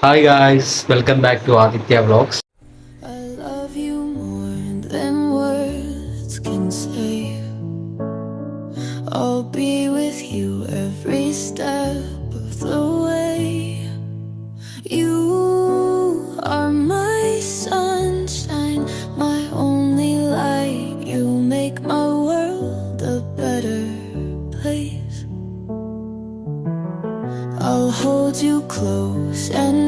Hi guys, welcome back to Aditya Vlogs. I love you more than words can say. I'll be with you every step of the way. You are my sunshine, my only light. You make my world a better place. I'll hold you close and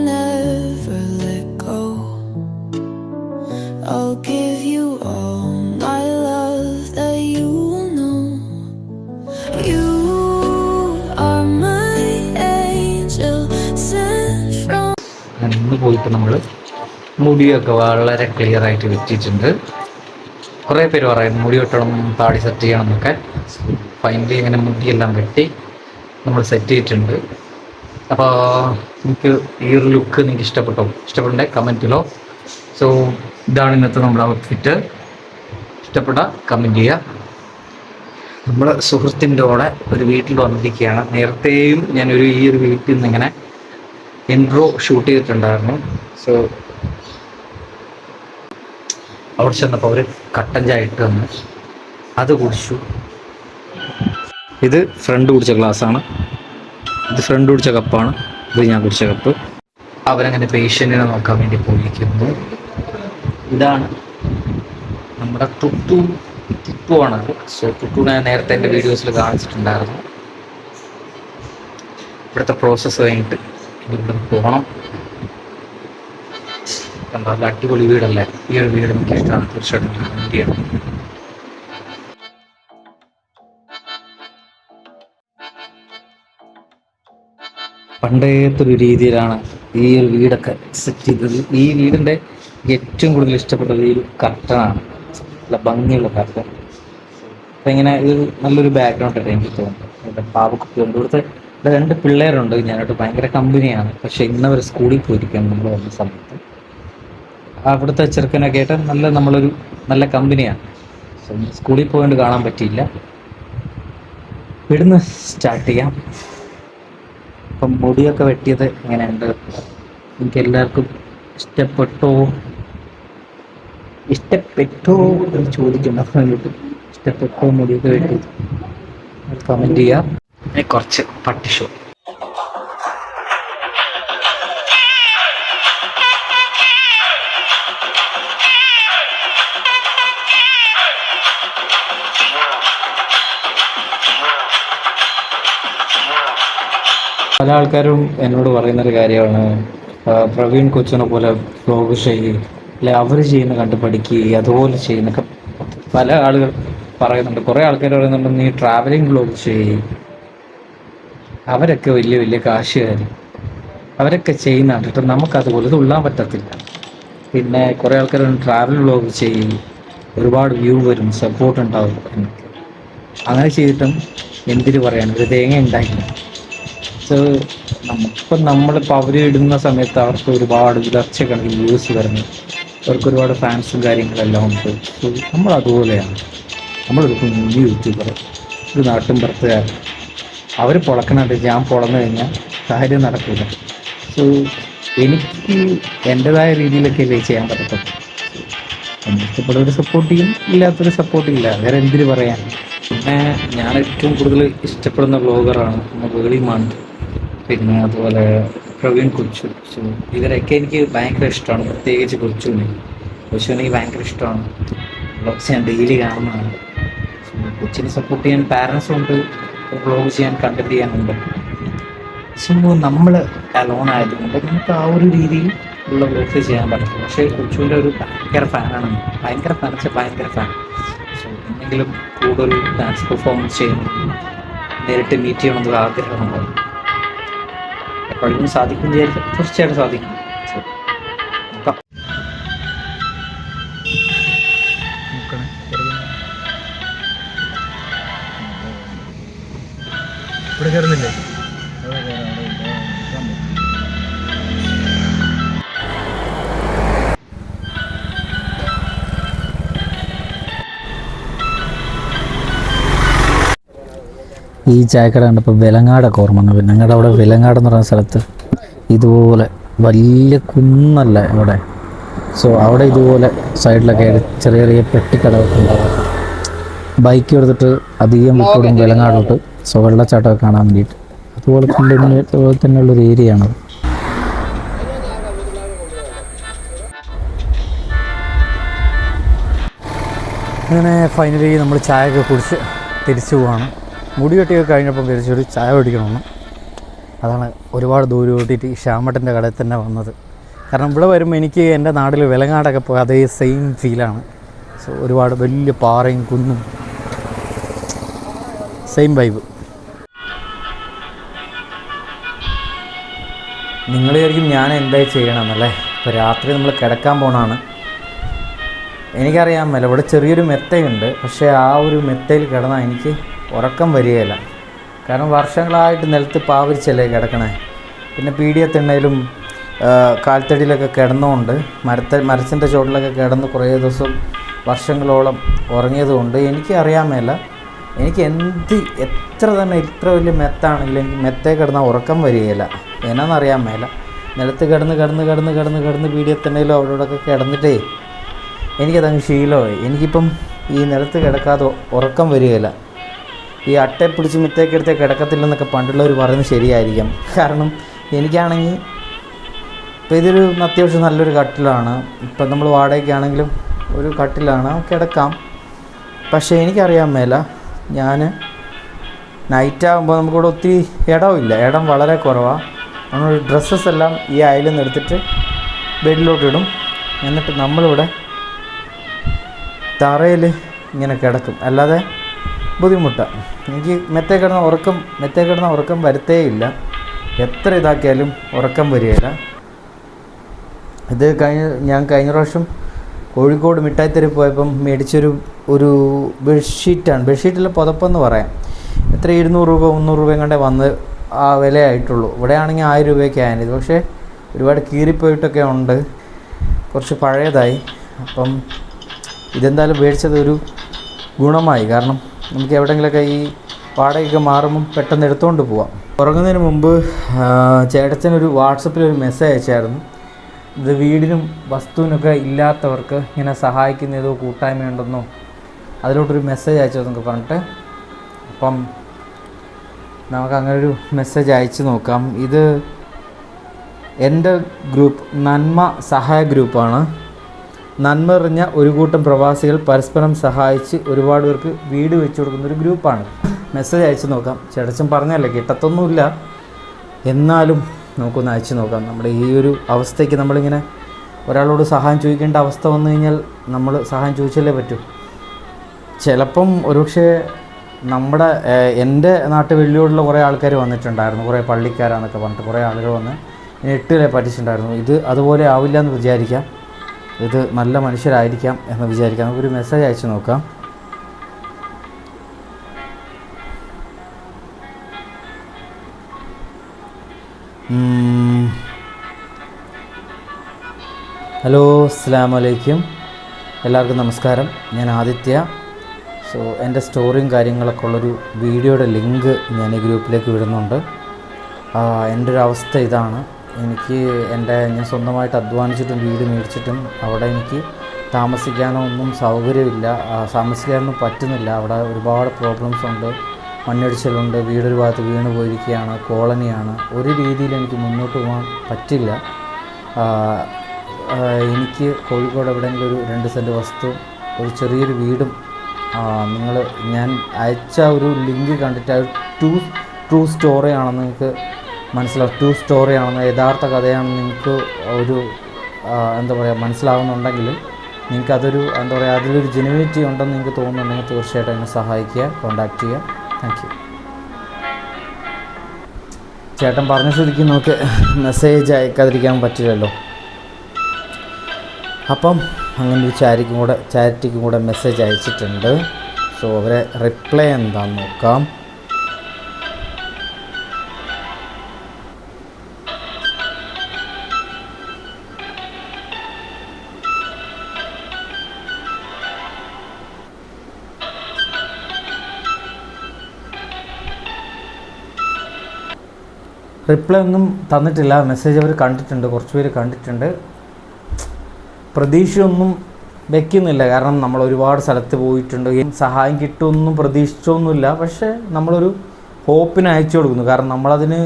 ഇന്ന് പോയിട്ട് നമ്മൾ മുടിയൊക്കെ വളരെ clear ആയിട്ട് വെച്ചിട്ടുണ്ട്. കുറേ പേര് പറയും മുടി വെട്ടണം താടി സെറ്റ് ചെയ്യണം എന്നൊക്കെ. ഫൈനലി ഇങ്ങനെ മുടിയെല്ലാം വെട്ടി നമ്മൾ സെറ്റ് ചെയ്തിട്ടുണ്ട്. അപ്പോൾ എനിക്ക് ഈ ഒരു ലുക്ക് നിങ്ങൾക്ക് ഇഷ്ടപ്പെട്ടോ? ഇഷ്ടപ്പെട്ടെ കമന്റിലോ സോ ഇതാണ് ഇന്നത്തെ നമ്മുടെ ഔട്ട്ഫിറ്റ് ഇഷ്ടപ്പെട്ട കമന്റ് ചെയ്യുക. നമ്മുടെ സുഹൃത്തിന്റെ കൂടെ ഒരു വീട്ടിൽ വന്നിരിക്കുകയാണ്. നേരത്തെയും ഞാനൊരു ഈ ഒരു വീട്ടിൽ നിന്ന് ഇങ്ങനെ ഇൻട്രോ ഷൂട്ട് ചെയ്തിട്ടുണ്ടായിരുന്നു. സോ അവിടെ ചെന്നപ്പോൾ അവർ കട്ടൻ ചായ ഇട്ട് തന്നു. അത് കുടിച്ചു. ഇത് ഫ്രണ്ട് കുടിച്ച ഗ്ലാസ്സാണ് ഇത് ഫ്രണ്ട് കുടിച്ച കപ്പാണ്. ഇത് ഞാൻ കുടിച്ച കപ്പ്. അവരങ്ങനെ പേഷ്യന്റിനെ നോക്കാൻ വേണ്ടി പോയിരിക്കുന്നു. ഇതാണ് നമ്മുടെ തുട്ടു തുട്ടു ആണത് സോ ഞാൻ നേരത്തെ എന്റെ വീഡിയോസിൽ കാണിച്ചിട്ടുണ്ടായിരുന്നു. ഇവിടുത്തെ പ്രോസസ്സ് കഴിഞ്ഞിട്ട് ഇവിടെ പോകണം കണ്ടോ നല്ല അടിപൊളി വീടല്ലേ? ഈ ഒരു വീട് എനിക്ക് ഇഷ്ടമാണ്. തീർച്ചയായിട്ടും ചെയ്യണം. പണ്ടേത്തെ രീതിയിലാണ് ഈ ഒരു വീടൊക്കെ സെറ്റ് ചെയ്തത്. ഈ വീടിന്റെ ഏറ്റവും കൂടുതൽ ഇഷ്ടപ്പെട്ടത് ഈ ഒരു കർട്ടനാണ് നല്ല ഭംഗിയുള്ള കർട്ടൻ ഇങ്ങനെ ഒരു നല്ലൊരു ബാക്ക്ഗ്രൗണ്ട് ആയിട്ട് എനിക്ക് തോന്നുന്നു. എന്റെ പാവക്കുട്ടിയുണ്ട് ഇവിടുത്തെ ഇവിടെ രണ്ട് പിള്ളേരുണ്ട്. ഞാനോട്ട് ഭയങ്കര കമ്പനിയാണ്. പക്ഷെ ഇന്നവർ സ്കൂളിൽ പോയിരിക്കുകയാണ് നമ്മൾ വന്ന സമയത്ത്. അവിടുത്തെ ചെറുക്കനൊക്കെ ആയിട്ട് നല്ല നമ്മളൊരു നല്ല കമ്പനിയാണ്. സോ സ്കൂളിൽ പോയിട്ട് കാണാൻ പറ്റിയില്ല. ഇവിടുന്ന് സ്റ്റാർട്ട് ചെയ്യാം. അപ്പം മുടിയൊക്കെ വെട്ടിയത് എങ്ങനെയുണ്ട്? എനിക്ക് എല്ലാവർക്കും ഇഷ്ടപ്പെട്ടോ? ഇഷ്ടപ്പെട്ടോ എന്ന് ചോദിക്കുന്ന. ഇഷ്ടപ്പെട്ടോ മുടിയൊക്കെ വെട്ടിയത് കമന്റ് ചെയ്യാം. കുറച്ച് പട്ടി ഷോ പല ആൾക്കാരും എന്നോട് പറയുന്ന ഒരു കാര്യമാണ് പ്രവീൺ കൊച്ചിനെ പോലെ വ്ലോഗ് ചെയ്യുക അല്ലെ അവർ ചെയ്യുന്ന കണ്ട് പഠിക്കുക അതുപോലെ ചെയ്യുന്ന പല ആളുകൾ പറയുന്നുണ്ട്. കുറേ ആൾക്കാർ പറയുന്നുണ്ട് നീ ട്രാവലിംഗ് വ്ലോഗ് ചെയ്യ്. അവരൊക്കെ വലിയ വലിയ കാശുകാർ അവരൊക്കെ ചെയ്യുന്ന കണ്ടിട്ട് നമുക്ക് അതുപോലെ ഇത് ഉള്ളാൻ പറ്റത്തില്ല. പിന്നെ കുറേ ആൾക്കാർ ട്രാവൽ വ്ലോഗ് ചെയ്യും. ഒരുപാട് വ്യൂ വരും സപ്പോർട്ട് ഉണ്ടാവും എന്നൊക്കെ അങ്ങനെ ചെയ്തിട്ടും എന്തിന് പറയാണ് ഒരു തേങ്ങ ഉണ്ടായില്ല. സോ നമുക്കിപ്പം നമ്മളിപ്പോൾ അവർ ഇടുന്ന സമയത്ത് അവർക്ക് ഒരുപാട് ലക്ഷക്കണക്കിന് വ്യൂസ് വരുന്നു. അവർക്ക് ഒരുപാട് ഫാൻസും കാര്യങ്ങളെല്ലാം ഉണ്ട്. സോ നമ്മൾ അതുപോലെയാണ് നമ്മളൊരു കുഞ്ഞു യൂട്യൂബർ ഒരു നാട്ടും പുറത്തുകാരൻ അവർ പൊളക്കണുണ്ട്. ഞാൻ പൊളന്നു കഴിഞ്ഞാൽ കാര്യം നടക്കില്ല സോ എനിക്ക് എന്റെതായ രീതിയിലൊക്കെ അല്ലേ ചെയ്യാൻ പറ്റത്തുള്ളൂ. ഇഷ്ടപ്പെടുന്നവർ സപ്പോർട്ട് ചെയ്യും ഇല്ലാത്തവർ സപ്പോർട്ട് ഇല്ല വേറെ എന്തിനു പറയാൻ? പിന്നെ ഞാൻ ഏറ്റവും കൂടുതൽ ഇഷ്ടപ്പെടുന്ന ബ്ലോഗറാണ് വേളിമാൻ പിന്നെ അതുപോലെ പ്രവീൺ കൊച്ചു. സോ ഇവരൊക്കെ എനിക്ക് ഭയങ്കര ഇഷ്ടമാണ് പ്രത്യേകിച്ച് കൊച്ചുവിനെ കൊച്ചു എനിക്ക് ഭയങ്കര ഇഷ്ടമാണ് ബ്ലോഗ്സ് ഞാൻ ഡെയിലി കാണുന്നതാണ്. കൊച്ചിനെ സപ്പോർട്ട് ചെയ്യാൻ പാരൻസും ഉണ്ട് ബ്ലോഗ് ചെയ്യാൻ കണ്ടന്റ് ചെയ്യാനുണ്ട്. സോ നമ്മൾ അലോൺ ആയതുകൊണ്ട് നമുക്ക് ആ ഒരു രീതിയിൽ ഉള്ള ബ്ലോഗ്സ് ചെയ്യാൻ പറ്റും പക്ഷേ കൊച്ചുവിന്റെ ഒരു ഭയങ്കര ഫാനാണ് ഭയങ്കര ഫാൻ വെച്ചാൽ ഭയങ്കര ഫാൻ സോ എന്തെങ്കിലും കൂടുതൽ ഡാൻസ് പെർഫോമൻസ് ചെയ്യണം നേരിട്ട് മീറ്റ് ചെയ്യണമെന്നൊരു ആഗ്രഹമുണ്ട്. എപ്പോഴും സാധിക്കും വിചാരിച്ചാൽ തീർച്ചയായിട്ടും സാധിക്കും. ഇവിടെ കയറുന്നില്ലേ? ഈ ചായക്കട കണ്ടപ്പോൾ വിലങ്ങാടൊക്കെ ഓർമ്മ വന്നു. ഞങ്ങളുടെ അവിടെ വിലങ്ങാട് എന്ന് പറയുന്ന സ്ഥലത്ത് ഇതുപോലെ വലിയ കുന്നല്ല അവിടെ. സോ അവിടെ ഇതുപോലെ സൈഡിലൊക്കെ ആയിട്ട് ചെറിയ ചെറിയ പെട്ടിക്കടകളൊക്കെ ഉണ്ടാവും. ബൈക്ക് എടുത്തിട്ട് അധികം വിട്ടോടും വിലങ്ങാടോട്ട് സോ വെള്ളച്ചാട്ടമൊക്കെ കാണാൻ വേണ്ടിയിട്ട്. അതുപോലെ തന്നെ അതുപോലെ തന്നെയുള്ളൊരു ഏരിയ അങ്ങനെ ഫൈനലി നമ്മൾ ചായയൊക്കെ കുടിച്ച് തിരിച്ചു പോവാണ്. മുടി കെട്ടിയൊക്കെ കഴിഞ്ഞപ്പം തിരിച്ചൊരു ചായ കുടിക്കണമെന്ന്. അതാണ് ഒരുപാട് ദൂരം ഓട്ടിയിട്ട് ഈ ശ്യാമട്ടന്റെ കടയിൽ തന്നെ വന്നത്. കാരണം ഇവിടെ വരുമ്പോൾ എനിക്ക് എന്റെ നാട്ടിൽ വിലങ്ങാടൊക്കെ പോയി അതേ സെയിം ഫീലാണ് സോ ഒരുപാട് വലിയ പാറയും കുന്നും സെയിം വൈബ് നിങ്ങൾ വിചാരിക്കും ഞാൻ എന്തായി ചെയ്യണമെന്നല്ലേ ഇപ്പോൾ രാത്രി നമ്മൾ കിടക്കാൻ പോണാണ് എനിക്കറിയാൻ മേല ഇവിടെ ചെറിയൊരു മെത്തയുണ്ട്. പക്ഷേ ആ ഒരു മെത്തയിൽ കിടന്നാൽ എനിക്ക് ഉറക്കം വരികയില്ല. കാരണം വർഷങ്ങളായിട്ട് നിലത്ത് പാവരിച്ചല്ലേ കിടക്കണേ. പിന്നെ പീഡിയത്തിണ്ണയിലും കാൽത്തടിയിലൊക്കെ കിടന്നുകൊണ്ട് മരത്ത മരത്തിന്റെ ചുവട്ടിലൊക്കെ കിടന്ന് കുറേ ദിവസം വർഷങ്ങളോളം ഉറങ്ങിയതുകൊണ്ട് എനിക്കറിയാൻ മേല എനിക്ക് എന്ത് എത്ര തന്നെ ഇത്ര വലിയ മെത്താണെങ്കിലും എനിക്ക് മെത്തേ കിടന്നാൽ ഉറക്കം വരികയില്ല. എന്നാന്നറിയാൻ മേല. നിലത്ത് കിടന്ന് കിടന്ന് കിടന്ന് കിടന്ന് കിടന്ന് പീഡിയത്തിണ്ടെങ്കിലും അവിടെ ഇവിടെയൊക്കെ കിടന്നിട്ടേ എനിക്കതങ്ങ് ശീലമായി. എനിക്കിപ്പം ഈ നിലത്ത് കിടക്കാതെ ഉറക്കം വരികയില്ല. ഈ അട്ടയെ പിടിച്ച് മിത്തേക്കെടുത്ത് കിടക്കത്തില്ലെന്നൊക്കെ പണ്ടുള്ളവർ പറയുന്നത് ശരിയായിരിക്കാം. കാരണം എനിക്കാണെങ്കിൽ ഇപ്പം ഇതൊരു അത്യാവശ്യം നല്ലൊരു കട്ടിലാണ്. ഇപ്പം നമ്മൾ വാടകയ്ക്കാണെങ്കിലും ഒരു കട്ടിലാണ്. കിടക്കാം. പക്ഷേ എനിക്കറിയാൻ മേല ഞാൻ നൈറ്റ് ആകുമ്പോൾ നമുക്കിവിടെ ഒത്തിരി ഇടമില്ല ഇടം വളരെ കുറവാണ് നമ്മൾ ഡ്രസ്സസ് എല്ലാം ഈ അയലിൽ നിന്ന് എടുത്തിട്ട് ബെഡിലോട്ട് ഇടും. എന്നിട്ട് നമ്മളിവിടെ തറയിൽ ഇങ്ങനെ കിടക്കും. അല്ലാതെ ബുദ്ധിമുട്ടാണ് എനിക്ക് മെത്തേ കിടന്ന ഉറക്കം മെത്തേ കിടന്ന ഉറക്കം വരുത്തേയില്ല. എത്ര ഇതാക്കിയാലും ഉറക്കം വരികയില്ല. ഇത് കഴിഞ്ഞ ഞാൻ കഴിഞ്ഞ പ്രാവശ്യം കോഴിക്കോട് മിഠായിത്തെരി പോയപ്പം മേടിച്ചൊരു ഒരു ബെഡ്ഷീറ്റാണ്. ബെഡ്ഷീറ്റിലെ പുതപ്പെന്ന് പറയാം. എത്ര? ഇരുന്നൂറ് രൂപ മുന്നൂറ് രൂപയും കണ്ടേ വന്ന് ആ വിലയായിട്ടുള്ളൂ. ഇവിടെ ആണെങ്കിൽ ആയിരം രൂപയൊക്കെ ആയത് പക്ഷേ ഒരുപാട് കീറിപ്പോയിട്ടൊക്കെ ഉണ്ട്. കുറച്ച് പഴയതായി. അപ്പം ഇതെന്തായാലും മേടിച്ചത് ഒരു ഗുണമായി. കാരണം നമുക്ക് എവിടെയെങ്കിലുമൊക്കെ ഈ വാടകയൊക്കെ മാറുമ്പം പെട്ടെന്ന് എടുത്തുകൊണ്ട് പോവാം. ഉറങ്ങുന്നതിന് മുമ്പ് ചേട്ടച്ചനൊരു വാട്സപ്പിൽ ഒരു മെസ്സേജ് അയച്ചായിരുന്നു. ഇത് വീടിനും വസ്തുവിനൊക്കെ ഇല്ലാത്തവർക്ക് ഇങ്ങനെ സഹായിക്കുന്ന ഏതോ കൂട്ടായ്മയുണ്ടെന്നോ അതിലോട്ടൊരു മെസ്സേജ് അയച്ചതെന്നൊക്കെ പറഞ്ഞിട്ട് അപ്പം നമുക്ക് അങ്ങനെ ഒരു മെസ്സേജ് അയച്ചു നോക്കാം. ഇത് എന്റെ ഗ്രൂപ്പ് നന്മ സഹായ ഗ്രൂപ്പാണ് നന്മ എറിഞ്ഞ ഒരു കൂട്ടം പ്രവാസികൾ പരസ്പരം സഹായിച്ച് ഒരുപാട് പേർക്ക് വീട് വെച്ചു കൊടുക്കുന്ന ഒരു ഗ്രൂപ്പാണ് മെസ്സേജ് അയച്ചു നോക്കാം. ചേട്ടച്ചൻ പറഞ്ഞല്ലേ കിട്ടത്തൊന്നുമില്ല. എന്നാലും നമുക്കൊന്ന് അയച്ചു നോക്കാം. നമ്മുടെ ഈ ഒരു അവസ്ഥയ്ക്ക് നമ്മളിങ്ങനെ ഒരാളോട് സഹായം ചോദിക്കേണ്ട അവസ്ഥ വന്നു കഴിഞ്ഞാൽ നമ്മൾ സഹായം ചോദിച്ചല്ലേ പറ്റൂ? ചിലപ്പം ഒരുപക്ഷെ നമ്മുടെ എന്റെ നാട്ടിൽ വെള്ളിയോടുള്ള കുറേ ആൾക്കാർ വന്നിട്ടുണ്ടായിരുന്നു. കുറേ പള്ളിക്കാരാന്നൊക്കെ പറഞ്ഞിട്ട് കുറേ ആളുകൾ വന്ന് എട്ടിലെ പറ്റിച്ചിട്ടുണ്ടായിരുന്നു ഇത് അതുപോലെ ആവില്ല എന്ന് വിചാരിക്കാം. ഇത് നല്ല മനുഷ്യരായിരിക്കാം എന്ന് വിചാരിക്കാം. നമുക്കൊരു മെസ്സേജ് അയച്ചു നോക്കാം. ഹലോ അസ്സാം വലൈക്കും എല്ലാവർക്കും നമസ്കാരം. ഞാൻ ആദിത്യ. സോ എന്റെ സ്റ്റോറിയും കാര്യങ്ങളൊക്കെ ഉള്ളൊരു വീഡിയോയുടെ ലിങ്ക് ഞാൻ ഈ ഗ്രൂപ്പിലേക്ക് വിടുന്നുണ്ട്. എന്റെ ഒരു അവസ്ഥ ഇതാണ്. എനിക്ക് എന്റെ ഞാൻ സ്വന്തമായിട്ട് അധ്വാനിച്ചിട്ടും വീട് മേടിച്ചിട്ടും അവിടെ എനിക്ക് താമസിക്കാനോ ഒന്നും സൗകര്യമില്ല. താമസിക്കാനൊന്നും പറ്റുന്നില്ല. അവിടെ ഒരുപാട് പ്രോബ്ലംസ് ഉണ്ട്. മണ്ണിടിച്ചിലുണ്ട് വീടൊരു ഭാഗത്ത് വീണ് പോയിരിക്കുകയാണ് കോളനിയാണ്. ഒരു രീതിയിൽ എനിക്ക് മുന്നോട്ട് പോകാൻ പറ്റില്ല. എനിക്ക് കോഴിക്കോട് എവിടെയെങ്കിലും ഒരു രണ്ട് സെന്റ് വസ്തു ഒരു ചെറിയൊരു വീടും നിങ്ങൾ ഞാൻ അയച്ച ഒരു ലിങ്ക് കണ്ടിട്ട് അത് ടു ട്രൂ സ്റ്റോറിയാണെന്ന് നിങ്ങൾക്ക് മനസ്സിലാവും. ട്രൂ സ്റ്റോറിയാണെന്ന് യഥാർത്ഥ കഥയാണെന്ന് നിങ്ങൾക്ക് ഒരു എന്താ പറയുക മനസ്സിലാവുന്നുണ്ടെങ്കിൽ നിങ്ങൾക്കതൊരു എന്താ പറയുക അതിലൊരു ജെനുവിനിറ്റി ഉണ്ടെന്ന് നിങ്ങൾക്ക് തോന്നുന്നുണ്ടെങ്കിൽ തീർച്ചയായിട്ടും എന്നെ സഹായിക്കുക കോൺടാക്റ്റ് ചെയ്യുക. താങ്ക് യു ചേട്ടൻ പറഞ്ഞ സ്ഥിതിക്ക് നമുക്ക് മെസ്സേജ് അയക്കാതിരിക്കാൻ പറ്റില്ലല്ലോ. അപ്പം അങ്ങനെ ഒരു ചാരിക്കും കൂടെ ചാരിറ്റിക്കും കൂടെ മെസ്സേജ് അയച്ചിട്ടുണ്ട്. സോ അവരെ റിപ്ലൈ എന്താണെന്ന് നോക്കാം. റിപ്ലൈ ഒന്നും തന്നിട്ടില്ല. മെസ്സേജ് അവർ കണ്ടിട്ടുണ്ട്. കുറച്ച് പേര് കണ്ടിട്ടുണ്ട്. പ്രതീക്ഷയൊന്നും വെക്കുന്നില്ല. കാരണം നമ്മൾ ഒരുപാട് സ്ഥലത്ത് പോയിട്ടുണ്ട്. സഹായം കിട്ടുമെന്നും പ്രതീക്ഷിച്ചൊന്നുമില്ല. പക്ഷേ നമ്മളൊരു ഹോപ്പിന് അയച്ചു കൊടുക്കുന്നു. കാരണം നമ്മളതിന്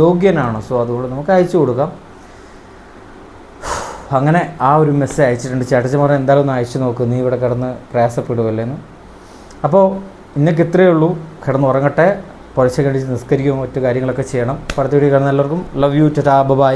യോഗ്യനാണ്. സോ അതുകൊണ്ട് നമുക്ക് അയച്ചു കൊടുക്കാം. അങ്ങനെ ആ ഒരു മെസ്സേജ് അയച്ചിട്ടുണ്ട്. പറഞ്ഞാൽ എന്തായാലും ഒന്ന് അയച്ചു നോക്ക്. നീ ഇവിടെ കിടന്ന് പ്രയാസപ്പെടുമല്ലേന്ന് അപ്പോൾ ഇന്നൊക്കെ ഇത്രയേ ഉള്ളൂ. കിടന്ന് ഉറങ്ങട്ടെ പുഴച്ച കടിച്ച് നിസ്കരിക്കുകയും മറ്റു കാര്യങ്ങളൊക്കെ ചെയ്യണം. അടുത്ത കാണുന്ന എല്ലാവർക്കും ലവ് യു ടാ ബൈ